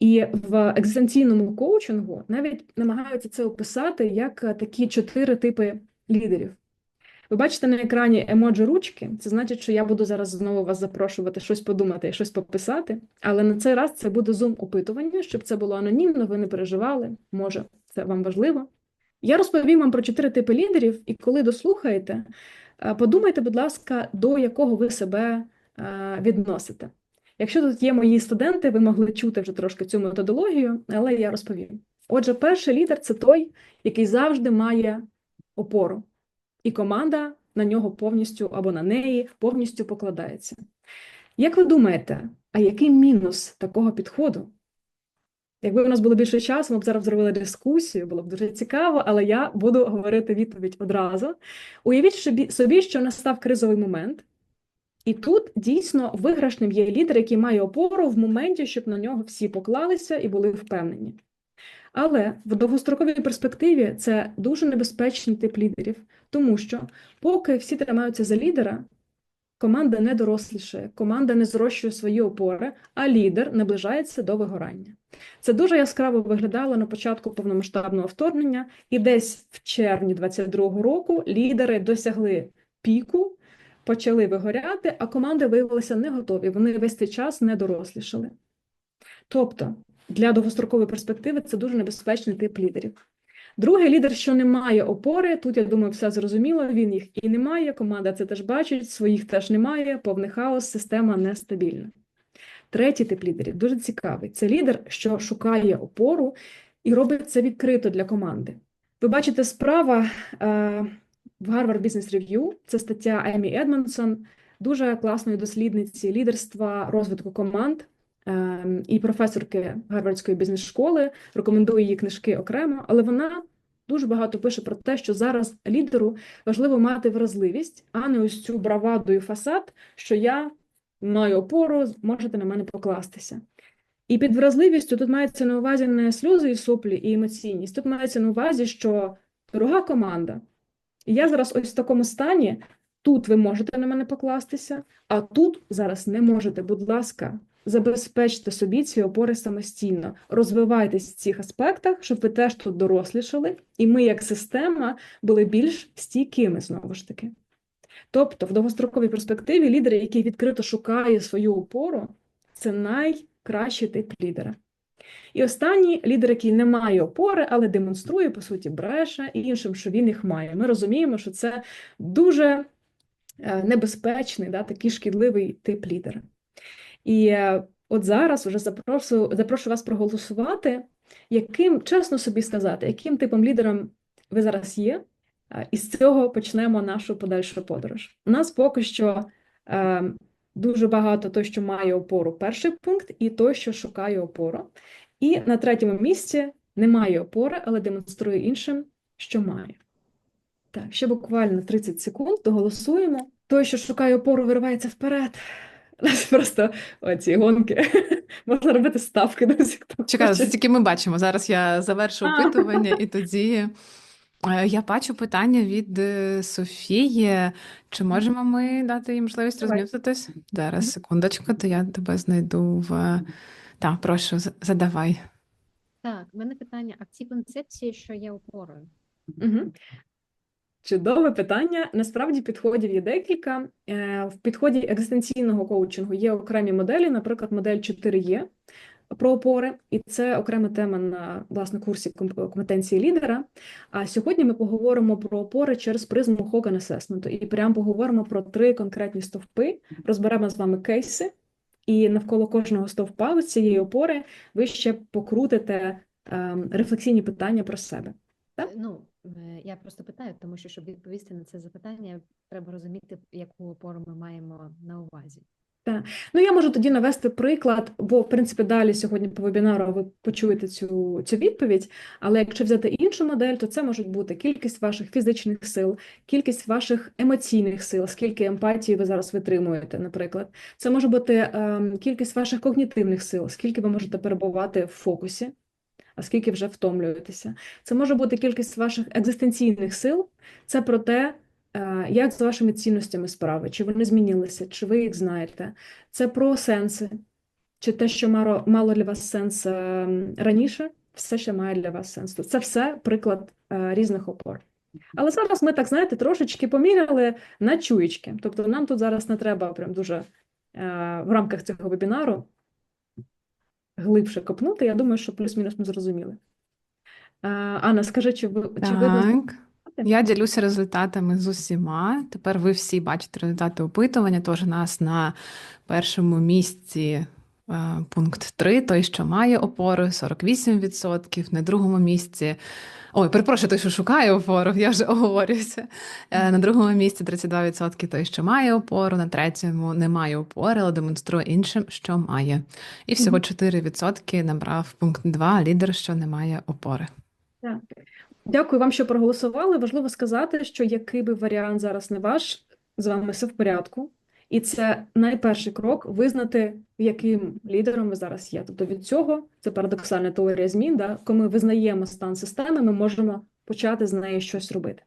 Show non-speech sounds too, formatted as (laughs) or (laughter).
І в екзистенційному коучингу навіть намагаються це описати як е, такі чотири типи лідерів. Ви бачите на екрані емоджі ручки. Це значить, що я буду зараз знову вас запрошувати щось подумати і щось пописати. Але на цей раз це буде зум-опитування, щоб це було анонімно, ви не переживали. Може, це вам важливо. Я розповім вам про чотири типи лідерів, і коли дослухаєте, е, подумайте, будь ласка, до якого ви себе е, відносите. Якщо тут є мої студенти, ви могли чути вже трошки цю методологію, але я розповім. Отже, перший лідер це той, який завжди має опору, і команда на нього повністю або на неї повністю покладається. Як ви думаєте, а який мінус такого підходу? Якби у нас було більше часу, ми б зараз зробили дискусію, було б дуже цікаво, але я буду говорити відповідь одразу. Уявіть собі, що настав кризовий момент, і тут дійсно виграшним є лідер, який має опору в моменті, щоб на нього всі поклалися і були впевнені. Але в довгостроковій перспективі це дуже небезпечний тип лідерів, тому що поки всі тримаються за лідера, команда не дорослішає, команда не зрощує свої опори, а лідер наближається до вигорання. Це дуже яскраво виглядало на початку повномасштабного вторгнення, і десь в червні 22-го року лідери досягли піку, почали вигоряти, а команди виявилися не готові. Вони весь цей час не дорослішали. Тобто для довгострокової перспективи це дуже небезпечний тип лідерів. Другий лідер, що не має опори, тут я думаю, все зрозуміло. Він їх і не має. Команда це теж бачить, своїх теж немає, повний хаос, система нестабільна. Третій тип лідерів дуже цікавий. Це лідер, що шукає опору і робить це відкрито для команди. Ви бачите справа е, в Harvard Business Review, це стаття Емі Едмонсон, дуже класної дослідниці лідерства розвитку команд. Ем, і професорки Гарвардської бізнес-школи, рекомендую її книжки окремо, але вона дуже багато пише про те, що зараз лідеру важливо мати вразливість, а не ось цю браваду і фасад, що я маю опору, можете на мене покластися. І під вразливістю тут мається на увазі не сльози і соплі і емоційність. Тут мається на увазі, що дорога команда. І я зараз ось в такому стані. Тут ви можете на мене покластися, а тут зараз не можете. Будь ласка, забезпечте собі ці опори самостійно, розвивайтесь в цих аспектах, щоб ви теж тут дорослішали, і ми, як система, були більш стійкими знову ж таки. Тобто, в довгостроковій перспективі лідер, який відкрито шукає свою опору, це найкращий тип лідера. І останній лідер, який не має опори, але демонструє, по суті, бреше і іншим, що він їх має. Ми розуміємо, що це дуже е, небезпечний, да, такий шкідливий тип лідера. І е, от зараз вже запрошую, запрошую вас проголосувати, яким, чесно собі сказати, яким типом лідером ви зараз є, і з цього почнемо нашу подальшу подорож. У нас поки що е, дуже багато той, що має опору, перший пункт, і той, що шукає опору. І на третьому місці немає опори, але демонструє іншим, що має. Так, ще буквально 30 секунд, доголосуємо. Той, що шукає опору, виривається вперед. Нас просто оці гонки. (laughs) Можна робити ставки до всіх. Чекаю, тільки ми бачимо. Зараз я завершу опитування, і тоді я бачу питання від е, Софії. Чи можемо ми дати їй можливість Давай. розм'ютитись? Зараз, секундочку, то я тебе знайду в. Так, прошу, задавай. Так, в мене питання, а в цій концепції, що є опорою? Угу. Чудове питання. Насправді підходів є декілька. Е, В підході екзистенційного коучингу є окремі моделі, наприклад, модель 4Е про опори, і це окрема тема на власне курсі компетенції лідера. А сьогодні ми поговоримо про опори через призму Hogan Assessment і прямо поговоримо про три конкретні стовпи, розберемо з вами кейси, і навколо кожного стовпа цієї опори ви ще покрутите ем, рефлексійні питання про себе. Так? Е, Ну, е, я просто питаю, тому що, щоб відповісти на це запитання, треба розуміти, яку опору ми маємо на увазі. Ну, я можу тоді навести приклад, бо, в принципі, далі сьогодні по вебінару ви почуєте цю, цю відповідь. Але якщо взяти іншу модель, то це можуть бути кількість ваших фізичних сил, кількість ваших емоційних сил, скільки емпатії ви зараз витримуєте, наприклад. Це може бути ем, кількість ваших когнітивних сил, скільки ви можете перебувати в фокусі, а скільки вже втомлюєтеся. Це може бути кількість ваших екзистенційних сил. Це про те, е, як з вашими цінностями справи, чи вони змінилися, чи ви їх знаєте. Це про сенси. чи те, що мало, для вас сенс е, раніше, все ще має для вас сенс. Це все приклад е, різних опор. Але зараз ми так, знаєте, трошечки поміряли на чуєчки. Тобто нам тут зараз не треба прям дуже е, в рамках цього вебінару глибше копнути. Я думаю, що плюс-мінус ми зрозуміли. Е, Анна, скажи, чи ви чи видно? Я ділюся результатами з усіма. Тепер ви всі бачите результати опитування. Тож у нас на першому місці е, пункт 3, той, що має опору, 48%. На другому місці. Ой, перепрошую, той, що шукає опору, я вже оговорююся. Е, На другому місці 32% той, що має опору, на третьому не має опори, але демонструє іншим, що має. І всього 4% набрав пункт 2, лідер, що не має опори. Так. Дякую вам, що проголосували. Важливо сказати, що який би варіант зараз не ваш, з вами все в порядку. І це найперший крок визнати, яким лідером ви зараз є. Тобто від цього це парадоксальна теорія змін. Да? Коли ми визнаємо стан системи, ми можемо почати з нею щось робити.